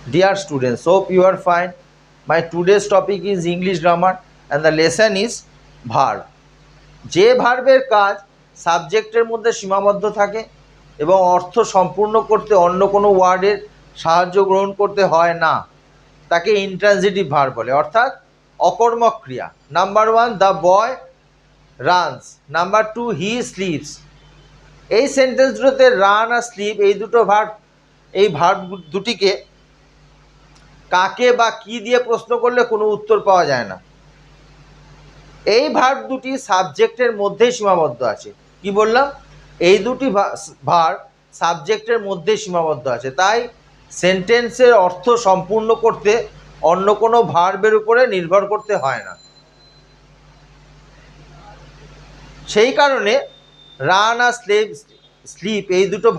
Dear students, hope you are fine. My today's topic is English grammar and the lesson is verb. যে ভার্বের কাজ সাবজেক্টের মধ্যে সীমাবদ্ধ থাকে এবং অর্থ সম্পূর্ণ করতে অন্য কোনো ওয়ার্ডের সাহায্য গ্রহণ করতে হয় না তাকে ইন্ট্রানজিটিভ ভার্ব বলে অর্থাৎ অকর্মক ক্রিয়া number one the boy runs number two he sleeps এই সেন্টেন্স দুটোতে রান আর স্লিপ এই দুটো ভার্ব এই ভার্ব দুটিকে কাকে বা কি দিয়ে প্রশ্ন করলে কোনো উত্তর পাওয়া যায় না। এই ভার্ব দুটি সাবজেক্টের মধ্যেই সীমাবদ্ধ আছে। কি বললাম? এই দুটি ভার সাবজেক্টের মধ্যে সীমাবদ্ধ আছে। তাই সেন্টেন্সের অর্থ সম্পূর্ণ করতে অন্য কোনো ভার্বের উপরে নির্ভর করতে হয় না। সেই কারণে রান আর স্লেভ, স্লিপ এই দুটো